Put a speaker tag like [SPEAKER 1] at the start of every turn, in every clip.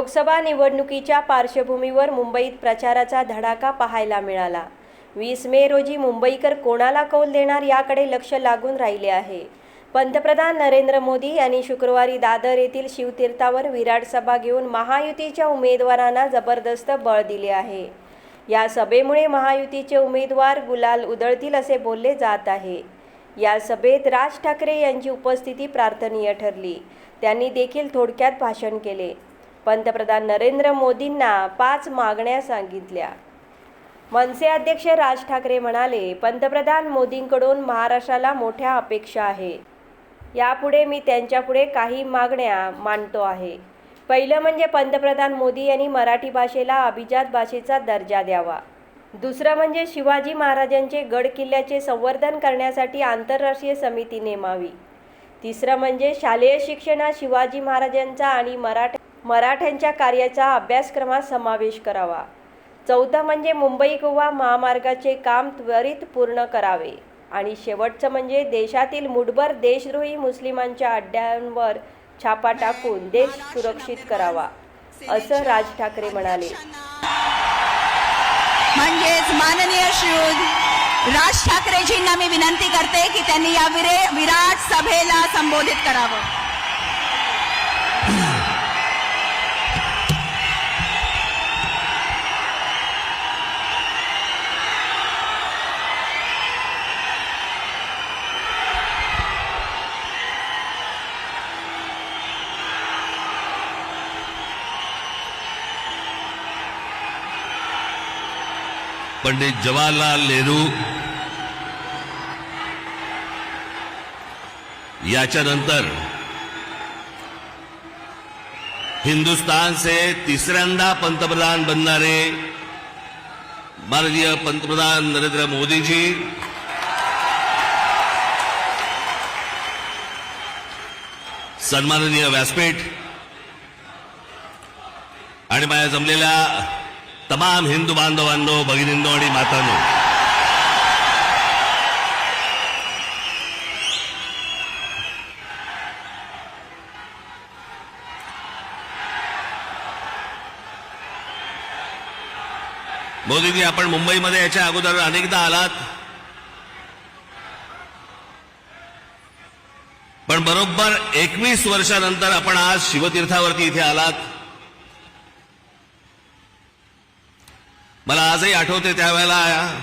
[SPEAKER 1] लोकसभा निवडणुकीच्या पार्श्वभूमीवर मुंबईत प्रचाराचा धडाका पाहायला मिळाला. वीस मे रोजी मुंबईकर कोणाला कौल देणार याकडे लक्ष लागून राहिले आहे. पंतप्रधान नरेंद्र मोदी यांनी शुक्रवारी दादर येथील शिवतीर्थावर विराट सभा घेऊन महायुतीच्या उमेदवारांना जबरदस्त बळ दिले आहे. या सभेमुळे महायुतीचे उमेदवार गुलाल उधळतील असे बोलले जात आहे. या सभेत राज ठाकरे यांची उपस्थिती प्रार्थनीय ठरली. त्यांनी देखील थोडक्यात भाषण केले. पंतप्रधान नरेंद्र मोदींना पाच मागण्या सांगितल्या. मनसे अध्यक्ष राज ठाकरे म्हणाले पंतप्रधान मोदींकडून महाराष्ट्राला मोठ्या अपेक्षा आहे. यापुढे मी त्यांच्यापुढे काही मागण्या मांडतो आहे. पहिलं म्हणजे पंतप्रधान मोदी यांनी मराठी भाषेला अभिजात भाषेचा दर्जा द्यावा. दुसरं म्हणजे शिवाजी महाराजांचे गड किल्ल्याचे संवर्धन करण्यासाठी आंतरराष्ट्रीय समिती नेमावी. तिसरं म्हणजे शालेय शिक्षणात शिवाजी महाराजांचा आणि मराठ मराठ्यांच्या कार्याचा अभ्यासक्रमात समावेश करावा. चौथं म्हणजे मुंबई गोवा महामार्गाचे काम त्वरित पूर्ण करावे. आणि शेवटचं म्हणजे देशातील मुठभर देशद्रोही मुस्लिमांच्या अड्ड्यांवर छापा टाकून देश सुरक्षित करावा असं राज ठाकरे म्हणाले.
[SPEAKER 2] म्हणजेच माननीय श्री राज ठाकरेजींना मी विनंती करते की त्यांनी या विरे विराट सभेला संबोधित करावं.
[SPEAKER 3] पंडित जवाहरलाल नेहरू याच्यानंतर हिंदुस्थानचे तिसऱ्यांदा पंतप्रधान बनणारे माननीय पंतप्रधान नरेंद्र मोदीजी सन्माननीय व्यासपीठ आणि माझ्या जमलेल्या तमाम हिंदू बांधवांनो भगिनींनो आणि मातांनो. मोदीजी आपण मुंबईमध्ये याच्या अगोदर अनेकदा आलात. पण बरोबर एकवीस वर्षानंतर आपण आज शिवतीर्थावरती इथे आलात. मला आठवते त्यावेळेला.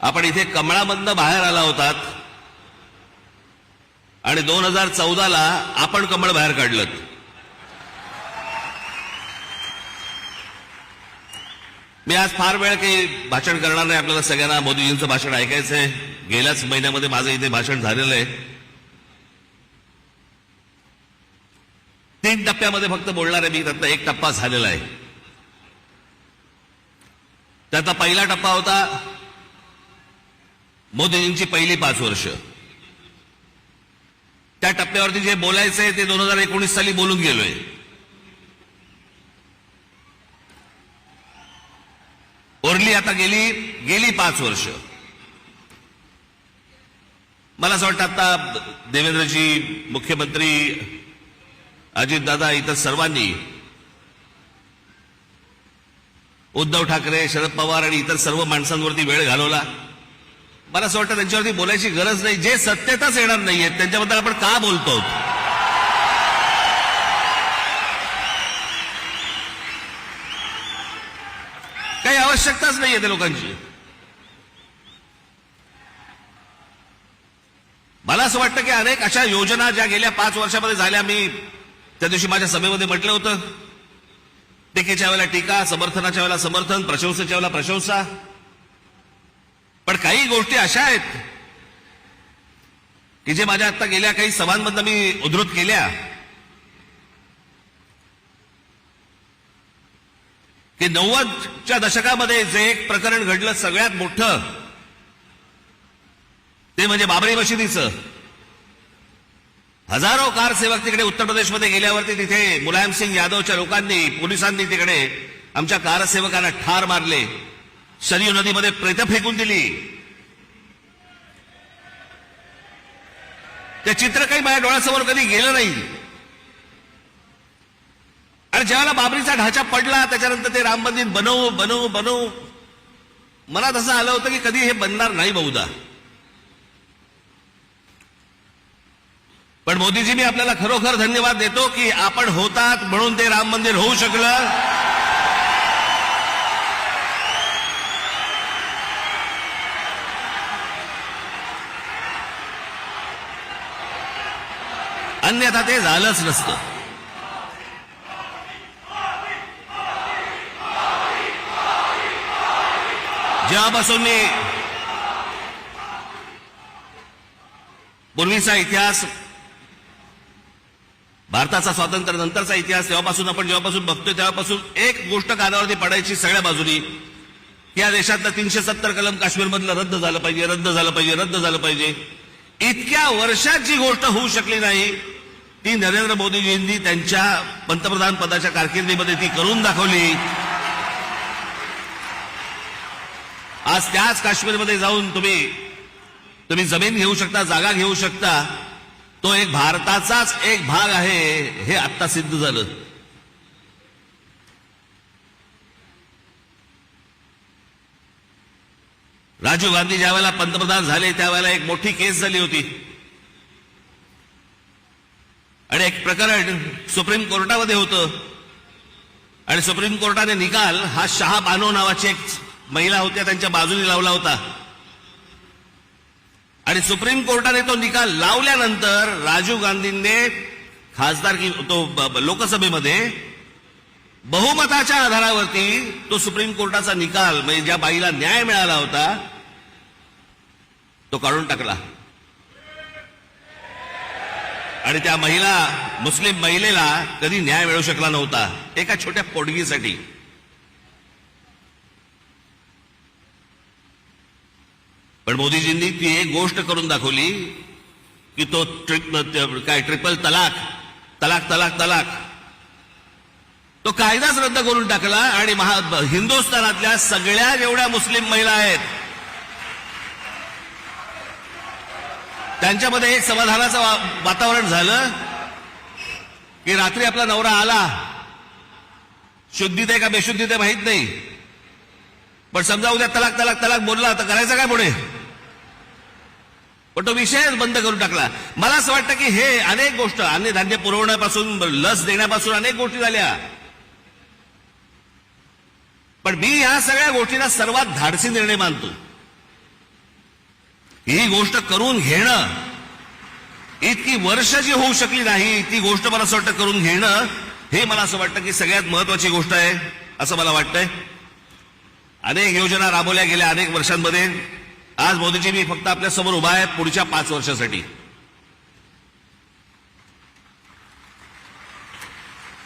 [SPEAKER 3] आपण इथे कमळामधनं बाहेर आला होतात. आणि दोन हजार चौदाला आपण कमळ बाहेर काढलं. मी आज फार वेळ काही भाषण करणार नाही. आपल्याला सगळ्यांना मोदीजींचं भाषण ऐकायचंय. गेल्याच महिन्यामध्ये माझं इथे भाषण झालेलं आहे. तीन टप्प्यामध्ये फक्त बोलणार आहे मी. त्यातला एक टप्पा झालेला आहे. त्याचा पहिला टप्पा होता मोदीजींची पहिली पाच वर्ष. त्या टप्प्यावरती जे बोलायचंय ते दोन हजार एकोणीस साली बोलून गेलोय. ओरली आता गेली गेली पाच वर्ष. मला असं वाटतं आता देवेंद्रजी मुख्यमंत्री अजितदादा इतर सर्वांनी उद्धव ठाकरे शरद पवार आणि इतर सर्व माणसांवरती वेळ घालवला. मला असं वाटतं त्यांच्यावरती बोलायची गरज नाही. जे सत्यताच येणार नाहीये त्यांच्याबद्दल आपण का बोलतो? काही आवश्यकताच नाहीये त्या लोकांची. मला असं वाटतं की अनेक अशा योजना ज्या गेल्या पाच वर्षामध्ये झाल्या मी त्या दिवशी माझ्या सभेमध्ये म्हटलं होतं. टीकेच्या वेळेला टीका समर्थनाच्या वेळेला समर्थन प्रशंसेच्या वेळेला प्रशंसा। पण काही गोष्टी अशा आहेत की जे माझ्या आता गेल्या काही सभांमधनं मी उद्धृत केल्या की नव्वदच्या दशकामध्ये जे एक प्रकरण घडलं सगळ्यात मोठं ते म्हणजे बाबरी मशिदीचं. हजारो कारसेवक तिकडे उत्तर प्रदेशमध्ये गेल्यावरती तिथे मुलायम सिंग यादवच्या लोकांनी पोलिसांनी तिकडे आमच्या कारसेवकांना ठार मारले. सरयू नदीमध्ये प्रेत फेकून दिली. ते चित्र काही माझ्या डोळ्यासमोर कधी गेलं नाही. आणि ज्यावेळेला बाबरीचा ढाचा पडला त्याच्यानंतर ते राम मंदिर बनवू बनवू बनवू. मनात असं आलं होतं की कधी हे बनणार नाही बहुधा. पण मोदीजी मी आपल्याला खरोखर धन्यवाद देतो की आपण होतात म्हणून ते राम मंदिर होऊ शकलं. अन्यथा ते झालंच नसतं. जेव्हापासून मी पूर्वीचा इतिहास भारताचा स्वातंत्र्य नंतरचा इतिहास तेव्हापासून आपण जेव्हापासून बघतोय तेव्हापासून एक गोष्ट कानावरती पडायची सगळ्या बाजूनी. या देशातलं तीनशे सत्तर कलम काश्मीरमधलं रद्द झालं पाहिजे रद्द झालं पाहिजे रद्द झालं पाहिजे. इतक्या वर्षात जी गोष्ट होऊ शकली नाही ती नरेंद्र मोदीजींनी त्यांच्या पंतप्रधान पदाच्या कारकिर्दीमध्ये ती करून दाखवली. आज त्याच काश्मीरमध्ये जाऊन तुम्ही तुम्ही जमीन घेऊ शकता जागा घेऊ शकता. तो एक भारताचाच एक भाग आहे हे आत्ता सिद्ध झालं. राजीव गांधी ज्यावेळेला पंतप्रधान झाले त्यावेळेला एक मोठी केस झाली होती. आणि एक प्रकरण सुप्रीम कोर्टामध्ये होतं. आणि सुप्रीम कोर्टाने निकाल हा शहा बानो नावाची एक महिला होत्या त्यांच्या बाजूने लावला होता. आणि सुप्रीम कोर्टाने तो निकाल लावल्यानंतर राजीव गांधींनी खासदार की तो लोकसभेमध्ये बहुमताच्या आधारावरती तो सुप्रीम कोर्टाचा निकाल म्हणजे ज्या बाईला न्याय मिळाला होता तो काढून टाकला. आणि त्या महिला मुस्लिम महिलेला कधी न्याय मिळू शकला नव्हता एका छोट्या पोटगीसाठी. पण मोदीजींनी ती एक गोष्ट करून दाखवली की तो ट्रिप काय ट्रिपल तलाक. तलाक तलाक तलाक. तो कायदाच रद्द करून टाकला आणि महा हिंदुस्थानातल्या सगळ्या जेवढ्या मुस्लिम महिला आहेत त्यांच्यामध्ये एक समाधानाचं वातावरण झालं की रात्री आपला नवरा आला. शुद्धीत आहे का बेशुद्धीत आहे माहीत नाही. पण समजा उद्या तलाक तलाक तलाक बोलला तर करायचं काय पुढे? पण तो विषयच बंद करून टाकला. मला असं वाटतं की हे अनेक गोष्ट अन्नधान्य पुरवण्यापासून लस देण्यापासून अनेक गोष्टी झाल्या. पण मी ह्या सगळ्या गोष्टींना सर्वात धाडसी निर्णय मानतो. ही गोष्ट करून घेणं इतकी वर्ष जी होऊ शकली नाही ती गोष्ट मला असं वाटतं करून घेणं हे मला असं वाटतं की सगळ्यात महत्वाची गोष्ट आहे असं मला वाटतंय. अनेक योजना राबवल्या गेल्या अनेक वर्षांमध्ये. आज मोदीजी मी फक्त आपल्यासमोर उभा आहे पुढच्या पाच वर्षासाठी.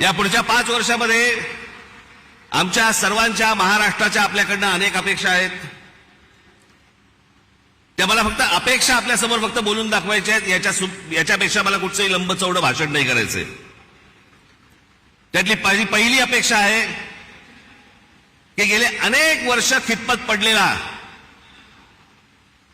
[SPEAKER 3] या पुढच्या पाच वर्षामध्ये आमच्या सर्वांच्या महाराष्ट्राच्या आपल्याकडनं अनेक अपेक्षा आहेत. त्या मला फक्त अपेक्षा आपल्यासमोर फक्त बोलून दाखवायच्या आहेत. याच्या याच्यापेक्षा मला कुठचंही लंब चौडं भाषण नाही करायचंय. त्यातली पहिली पहिली अपेक्षा आहे की गेले अनेक वर्ष खितपत पडलेला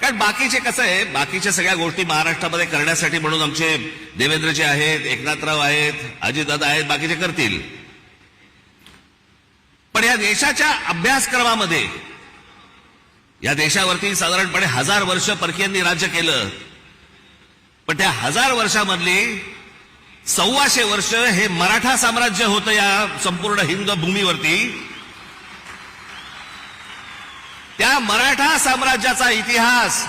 [SPEAKER 3] कारण बाकीचे कसं आहे बाकीच्या सगळ्या गोष्टी महाराष्ट्रामध्ये करण्यासाठी म्हणून आमचे देवेंद्रजी आहेत एकनाथराव आहेत अजितदादा आहेत बाकीचे करतील. पण या देशाच्या अभ्यासक्रमामध्ये या देशावरती साधारणपणे हजार वर्ष परकीयांनी राज्य केलं. पण त्या हजार वर्षामधली सव्वाशे वर्ष हे मराठा साम्राज्य होतं या संपूर्ण हिंद भूमीवरती. त्या मराठा साम्राज्याचा इतिहास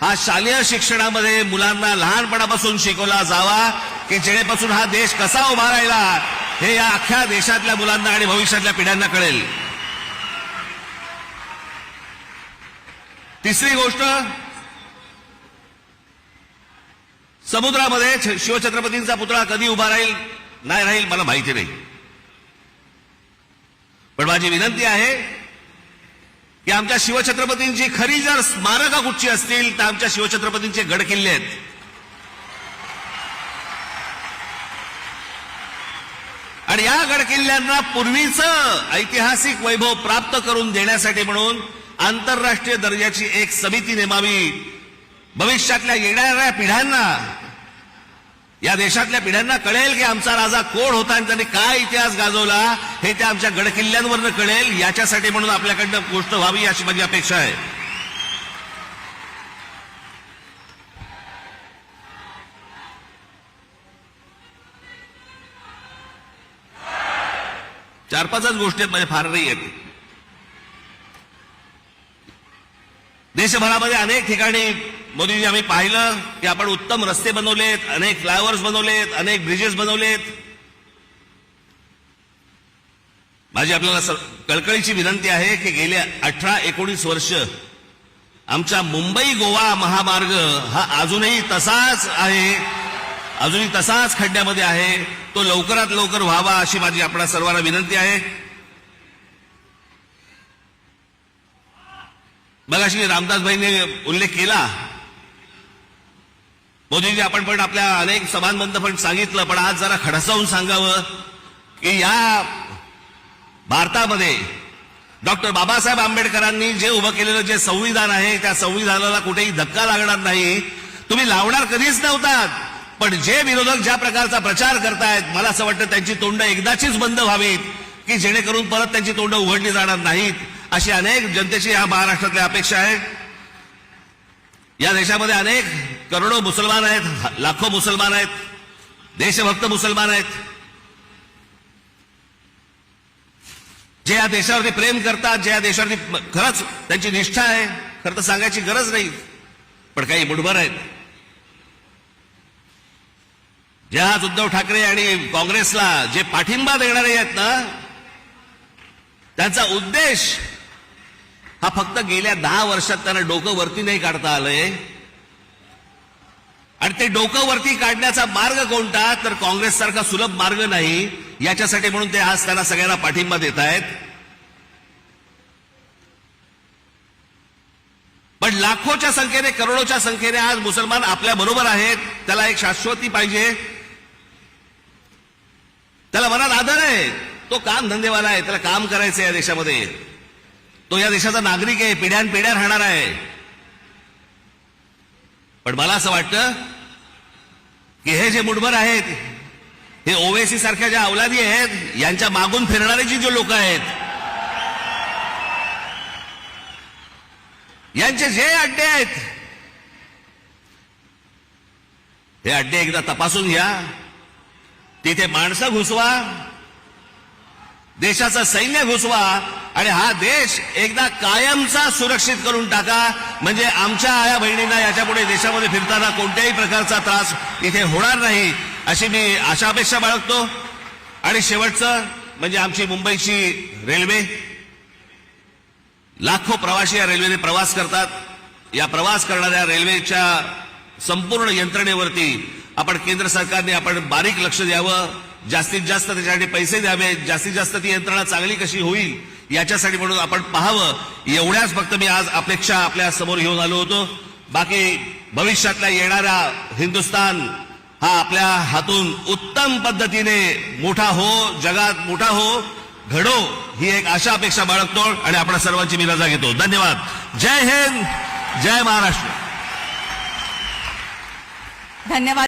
[SPEAKER 3] हा शालेय शिक्षणामध्ये मुलांना लहानपणापासून शिकवला जावा की जेणेपासून हा देश कसा उभा राहिला हे या अख्ख्या देशातल्या मुलांना आणि भविष्यातल्या पिढ्यांना कळेल. तिसरी गोष्ट समुद्रामध्ये शिवछत्रपतींचा पुतळा कधी उभा राहील नाही राहील मला माहिती नाही. पण माझी विनंती आहे की आमच्या शिवछत्रपतींची खरी जर स्मारका कुठची असतील तर आमच्या शिवछत्रपतींचे गड किल्ले आहेत. आणि या गडकिल्ल्यांना पूर्वीचं ऐतिहासिक वैभव प्राप्त करून देण्यासाठी म्हणून आंतरराष्ट्रीय दर्जाची एक समिती नेमावी. भविष्यातल्या येणाऱ्या पिढ्यांना या देशातल्या पिढ्यांना कळेल की आमचा राजा कोण होता आणि त्यांनी काय इतिहास गाजवला हे त्या आमच्या गडकिल्ल्यांवरनं कळेल. याच्यासाठी म्हणून आपल्याकडनं गोष्ट व्हावी अशी माझी अपेक्षा आहे. चार पाचच गोष्टी आहेत माझ्या फार नाही आहेत. देशभरामध्ये अनेक ठिकाणी मोदीजी आम्ही पाहिलं की आपण उत्तम रस्ते बनवलेत अनेक फ्लायओव्हर्स बनवलेत अनेक ब्रिजेस बनवलेत. माझी आपल्याला कळकळीची विनंती आहे की गेल्या अठरा एकोणीस वर्ष आमचा मुंबई गोवा महामार्ग हा अजूनही तसाच आहे अजूनही तसाच खड्ड्यामध्ये आहे. तो लवकरात लवकर व्हावा अशी माझी आपल्या सर्वांना विनंती आहे. मगाशी रामदासभाईने उल्लेख केला मोदीजी आपण पण आपल्या अनेक सभांमधनं पण सांगितलं पण आज जरा खडसावून सांगावं की या भारतामध्ये डॉक्टर बाबासाहेब आंबेडकरांनी जे उभं केलेलं जे संविधान आहे त्या संविधानाला कुठेही धक्का लागणार नाही. तुम्ही लावणार कधीच नव्हतात पण जे विरोधक ज्या प्रकारचा प्रचार करतायत मला असं वाटतं त्यांची तोंड एकदाचीच बंद व्हावीत की जेणेकरून परत त्यांची तोंड उघडली जाणार नाहीत. अशी अनेक जनतेची या महाराष्ट्रातल्या अपेक्षा आहे. या देशामध्ये अनेक करोडो मुसलमान आहेत लाखो मुसलमान आहेत देशभक्त मुसलमान आहेत. जे या देशावरती प्रेम करतात जे या देशावरती खरंच त्यांची निष्ठा आहे खरं तर सांगायची गरज नाही पण काही मुठभर आहेत. जे आज उद्धव ठाकरे आणि काँग्रेसला जे पाठिंबा देणारे आहेत ना त्यांचा उद्देश हा फक्त गेल्या दहा वर्षात त्यांना डोकं वरती नाही काढता आलंय. आणि ते डोकं वरती काढण्याचा मार्ग कोणता? तर काँग्रेस सारखा सुलभ मार्ग नाही. याच्यासाठी म्हणून ते आज त्यांना सगळ्यांना पाठिंबा देत आहेत पण लाखोच्या संख्येने करोडोच्या संख्येने आज मुसलमान आपल्या बरोबर आहेत. त्याला एक शाश्वती पाहिजे. त्याला मनात आदर आहे. तो काम धंदेवाला आहे. त्याला काम करायचं आहे या देशामध्ये. तो या देशाचा नागरिक आहे. पिढ्यान पिढ्या राहणार आहे. पण मला असं वाटतं की हे जे मुठभर आहेत हे ओवेसी सारख्या ज्या अवलादी आहेत यांच्या मागून फिरणारे जी जे लोक आहेत यांचे जे अड्डे आहेत हे अड्डे एकदा तपासून घ्या. तिथे माणसं घुसवा. देशाचं सैन्य घुसवा आणि हा देश एकदा कायमचा सुरक्षित करून टाका. म्हणजे आमच्या आया बहिणींना याच्यापुढे देशामध्ये फिरताना कोणत्याही प्रकारचा त्रास इथे होणार नाही अशी मी आशा अपेक्षा बाळगतो. आणि शेवटचं म्हणजे आमची मुंबईची रेल्वे. लाखो प्रवासी या रेल्वेने प्रवास करतात. या प्रवास करणाऱ्या रेल्वेच्या संपूर्ण यंत्रणेवरती आपण केंद्र सरकारने आपण बारीक लक्ष द्यावं. जास्तीत जास्त त्याच्यासाठी पैसे द्यावे जास्तीत जास्त ती यंत्रणा चांगली कशी होईल याच्यासाठी म्हणून आपण पाहावं. एवढ्याच फक्त मी आज अपेक्षा आपल्यासमोर घेऊन आलो होतो. बाकी भविष्यातल्या येणारा हिंदुस्तान हा आपल्या हातून उत्तम पद्धतीने मोठा हो जगात मोठा हो घडो ही एक आशा अपेक्षा बाळगतो आणि आपण सर्वांची मी रजा घेतो. धन्यवाद. जय हिंद जय महाराष्ट्र.
[SPEAKER 2] धन्यवाद.